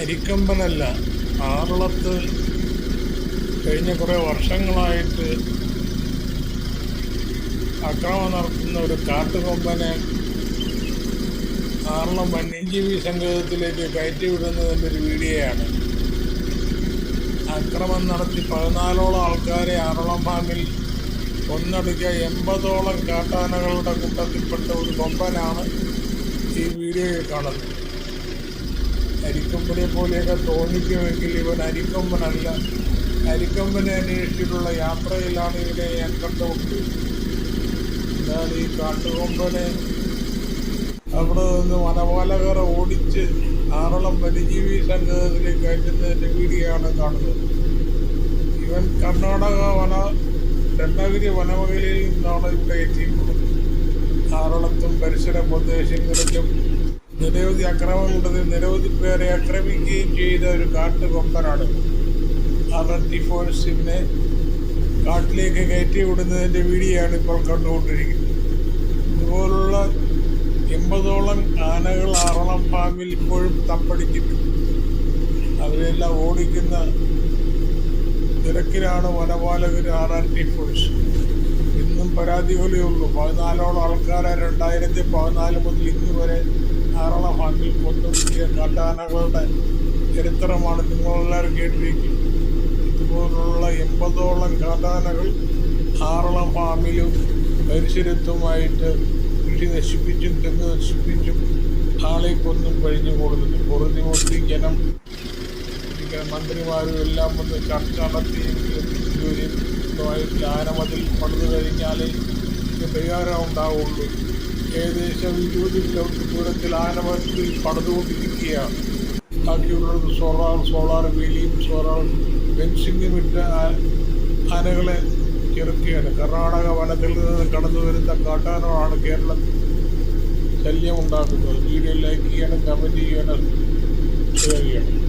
അരിക്കമ്പനല്ല ആറളത്ത് കഴിഞ്ഞ കുറേ വർഷങ്ങളായിട്ട് അക്രമം നടത്തുന്ന ഒരു കാട്ടുകൊമ്പനെ ആറളം വന്യജീവി സങ്കേതത്തിലേക്ക് കയറ്റിവിടുന്നതിന്റെ ഒരു വീഡിയോയാണ്. അക്രമം നടത്തി പതിനാലോളം ആൾക്കാരെ ആറളം ഫാമിൽ ഒന്നടിക്ക എൺപതോളം കാട്ടാനകളുടെ കൂട്ടത്തിൽപ്പെട്ട ഒരു കൊമ്പനാണ് ഈ വീഡിയോയിൽ കാണുന്നത്. അരിക്കൊമ്പനെ പോലെയൊക്കെ തോന്നിക്കുമെങ്കിൽ ഇവൻ അരിക്കൊമ്പനല്ല. അരിക്കൊമ്പനെ അന്വേഷിച്ചിട്ടുള്ള യാത്രയിലാണ് ഇവനെ ഞാൻ കണ്ടുമുട്ടിയത് എന്നാൽ ഈ കാട്ടുകൊമ്പനെ? അവിടെ നിന്ന് വനപാലകർ ഓടിച്ച് ആറളം വന്യജീവി സംഘത്തിലേക്ക് കയറ്റുന്നതിന്റെ വീഡിയോയാണ് കാണുന്നത്. ഇവൻ കർണാടക വന രണ്ടാഗിരി വനമേഖലയിൽ നിന്നാണ് ഇവിടെ എത്തിയിട്ടുള്ളത്. ആറളത്തും പരിസര പ്രദേശങ്ങളിലും നിരവധി അക്രമങ്ങളുണ്ടെങ്കിൽ നിരവധി പേരെ ആക്രമിക്കുകയും ചെയ്ത ഒരു കാട്ടുകൊമ്പനാണ് അതർട്ടി ഫോറസ്റ്റിനെ കാട്ടിലേക്ക് കയറ്റി വിടുന്നതിന്റെ വീഡിയോ ആണ് ഇപ്പോൾ കണ്ടുകൊണ്ടിരിക്കുന്നത്. ഇതുപോലുള്ള എൺപതോളം ആനകൾ ആറളം ഫാമിൽ ഇപ്പോഴും തപ്പടിക്കുന്നു അവരെല്ലാം ഓടിക്കുന്ന തിരക്കിലാണ് വനപാലകർ ആർ ആർ ടി ഫോഴ്സ് ഇന്നും പരാതികളേ ഉള്ളൂ. പതിനാലോളം ആൾക്കാരെ രണ്ടായിരത്തി പതിനാല് മുതൽ ഇന്ന് വരെ ആറളം ഫാമിൽ കൊന്നൊടുക്കിയ കാട്ടാനകളുടെ ചരിത്രമാണ് നിങ്ങളെല്ലാവരും കേട്ടിരിക്കും ഇതുപോലുള്ള എൺപതോളം കാട്ടാനകൾ ധാരാളം ഫാമിലും പരിസരത്തുമായിട്ട് കൃഷി നശിപ്പിച്ചും തെങ്ങ് നശിപ്പിച്ചും ആളെ കൊന്നും കഴിഞ്ഞു കൊടുക്കുന്നു പൊറുതിമുട്ടി ജനം ഇങ്ങനെ മന്ത്രിമാരും എല്ലാം വന്ന് ചർച്ച നടത്തിയെങ്കിലും ഇതുവരെ ഇതുമായിട്ട് ആനമതിൽ പണിത് കഴിഞ്ഞാലേ പരിഹാരം ഉണ്ടാവുള്ളൂ ഏകദേശം ഇരുപത് കിലോമീറ്റർ ദൂരത്തിൽ ആനമതിൽ പണിതുകൊണ്ടിരിക്കുകയാണ് ബാക്കിയുള്ളത് സോളാർ സോളാർ വേലിയും സോളാർ ഫെൻസിങ്ങും ഇട്ട് ആനകളെ ചെറുക്കുകയാണ്. കർണാടക വനത്തിൽ നിന്ന് കടന്നു വരുന്ന കാട്ടാനമാണ് കേരളത്തിൽ ശല്യമുണ്ടാക്കുന്നത്. വീഡിയോ ലൈക്ക് ചെയ്യണം കമന്റ് ചെയ്യണം ഷെയർ ചെയ്യണം.